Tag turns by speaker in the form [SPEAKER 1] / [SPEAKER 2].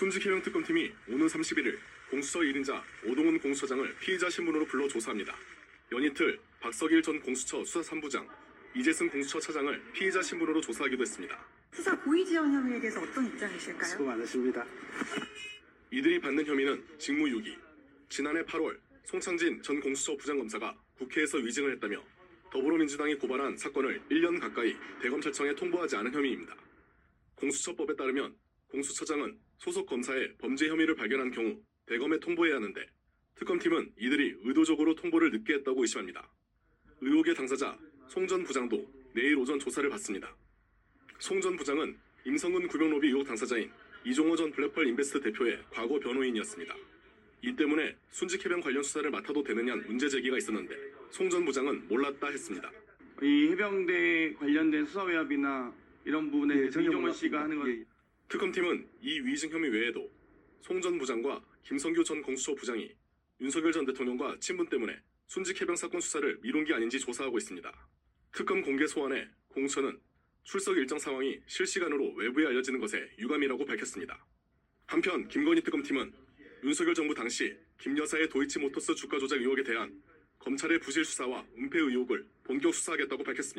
[SPEAKER 1] 순직해명 특검팀이 오는 31일 공수처 1인자 오동훈 공수처장을 피의자 신분으로 불러 조사합니다. 연이틀 박석일 전 공수처 수사 3부장, 이재승 공수처 차장을 피의자 신분으로 조사하기도 했습니다.
[SPEAKER 2] 수사 고의 지원 혐의에 대해서 어떤 입장이실까요?
[SPEAKER 3] 수고 많으십니다.
[SPEAKER 1] 이들이 받는 혐의는 직무유기. 지난해 8월 송창진 전 공수처 부장검사가 국회에서 위증을 했다며 더불어민주당이 고발한 사건을 1년 가까이 대검찰청에 통보하지 않은 혐의입니다. 공수처법에 따르면 공수처장은 소속 검사의 범죄 혐의를 발견한 경우 대검에 통보해야 하는데 특검팀은 이들이 의도적으로 통보를 늦게 했다고 의심합니다. 의혹의 당사자 송 전 부장도 내일 오전 조사를 받습니다. 송 전 부장은 임성근 구명로비 의혹 당사자인 이종호 전 블랙펄 인베스트 대표의 과거 변호인이었습니다. 이 때문에 순직 해병 관련 수사를 맡아도 되느냐는 문제 제기가 있었는데 송 전 부장은 몰랐다 했습니다.
[SPEAKER 4] 이 해병대 관련된 수사 외압이나 이런 부분에
[SPEAKER 3] 예, 몰랐습니다.
[SPEAKER 4] 씨가 하는 건
[SPEAKER 3] 예,
[SPEAKER 1] 특검팀은 이 위증 혐의 외에도 송 전 부장과 김성규 전 공수처 부장이 윤석열 전 대통령과 친분 때문에 순직 해병 사건 수사를 미룬 게 아닌지 조사하고 있습니다. 특검 공개 소환에 공수처는 출석 일정 상황이 실시간으로 외부에 알려지는 것에 유감이라고 밝혔습니다. 한편 김건희 특검팀은 윤석열 정부 당시 김 여사의 도이치모터스 주가 조작 의혹에 대한 검찰의 부실 수사와 은폐 의혹을 본격 수사하겠다고 밝혔습니다.